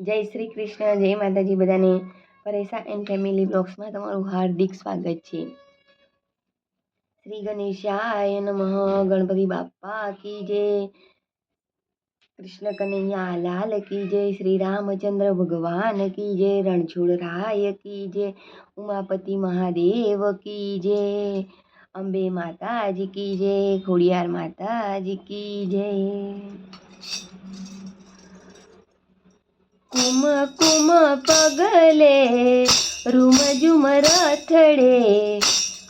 જય શ્રી કૃષ્ણ, જય માતાજી બધાને. પરેશા એન્ડ ફેમિલી બ્લોગ્સમાં તમારું હાર્દિક સ્વાગત છે. શ્રી ગણેશાય નમઃ, ગણપતિ બાપ્પા કી જય. કૃષ્ણ કનૈયા લાલ કી જય, શ્રી રામચંદ્ર ભગવાન કી જય, રણછોડ રાય કી જય, ઉમાપતિ મહાદેવ કી જય. અંબે માતાજી કી જય, ખોડિયાર માતાજી કી જય. કુમ કુમ પગલે, રૂમ ઝુમ રથડે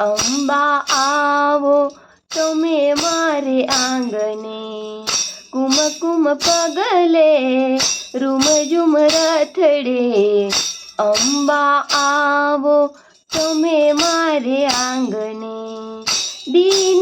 અંબા આવો, તમે મારે આંગણે. કુમ કુમ પગલે, રૂમ ઝુમ રથડે અંબા આવો, તમે મારે આંગણે. દીન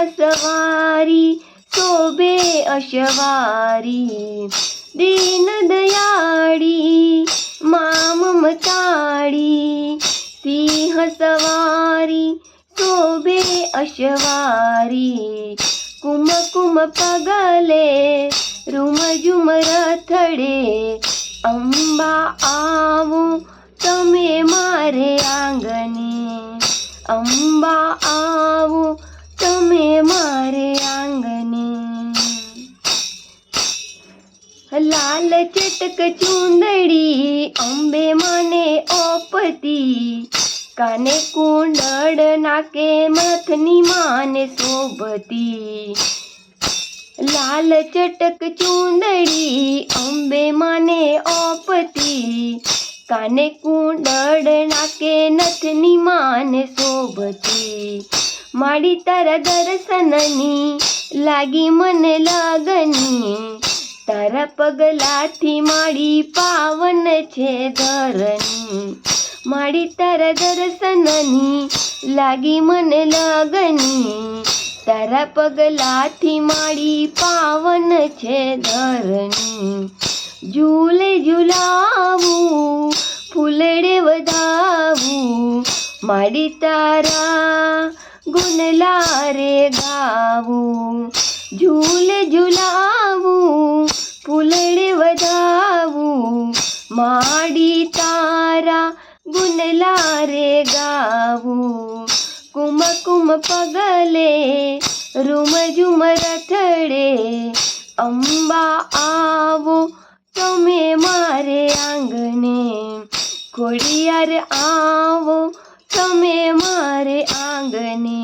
સિંહ સવારી શોભે અશવારી દીન દયાળી મામ મતાડી સિંહ સવારી શોભે અશવારી કુમ કુમ પગલે રૂમ ઝુમ રથડે અંબા આવો ચટક ચૂંદડી, અંબે મને ઓપતી. કાને કુંડળ નાકે મથની માને શોભતી. લાલ ચટક ચૂંદડી, અંબે માને ઓપતી. કાને કુંડળ નાકે નથની માને શોભતી. માડી તારા દર્શનની લાગી મને લાગની તારા પગલાથી માડી પાવન છે ધરણી માડી તારા દર્શનની લાગી મને લાગની તારા પગલાથી માડી પાવન છે ધરણી ઝૂલે ઝુલાવું, ફૂલડે વધાવું. માડી તારા ગુનલા રે ગાવું. ઝૂલે ઝુલાવું તારા ગુનલા રે ગાવું કુમ કુમ પગલે રૂમ ઝુમ રથડે અંબા આવો તમે મારે આંગણે ખોડિયાર આવો તમે મારે આંગણે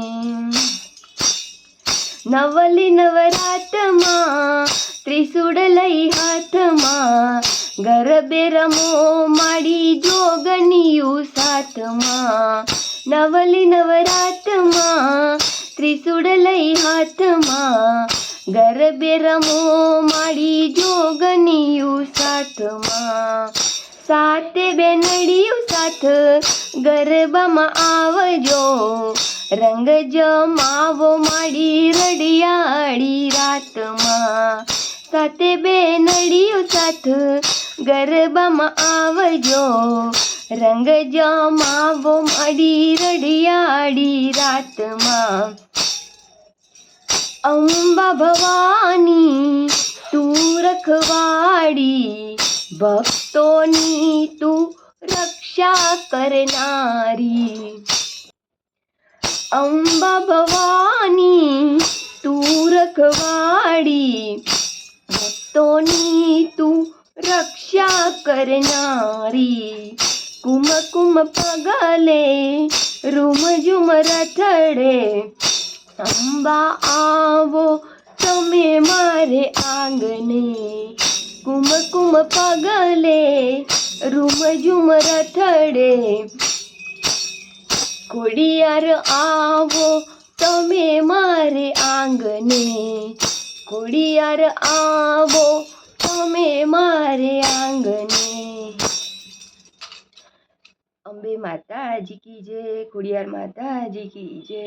નવલી નવરાતમાં ત્રિશુળ લઈ હાથમાં ગરબે રમો માડી જોગનિયું સાથમાં નવલી નવરાતમાં, ત્રિશુળ લઈ હાથમાં ગરબે રમો માડી જોગનિયું સાથમાં સાતે બેનડિયું સાથ ગરબામાં આવજો, રંગ જમાવો માડી રડિયાળી રાતમાં. સાતે બેનડિયું સાથ ગરબામાં આવજો રંગ જમાવો માડી રડિયાળી રાતમાં અંબા ભવાની તું રખવાડી ભક્તોની તું રક્ષા કરનારી અંબા ભવાની તું રખવાડી ભક્તોની તું રક્ષા કરનારી. કુમ કુમ પગલે, રૂમ ઝુમ રથડે. અંબા આવો, તમે મારે આંગણે. કુમ કુમ પગલે, રૂમ ઝુમ રથડે. ખોડિયાર આવો, તમે મારે આંગણે. ખોડિયાર આવો તમે મારે આંગણે. અંબે માતાજી કી જય ખોડિયાર માતાજી કી જય.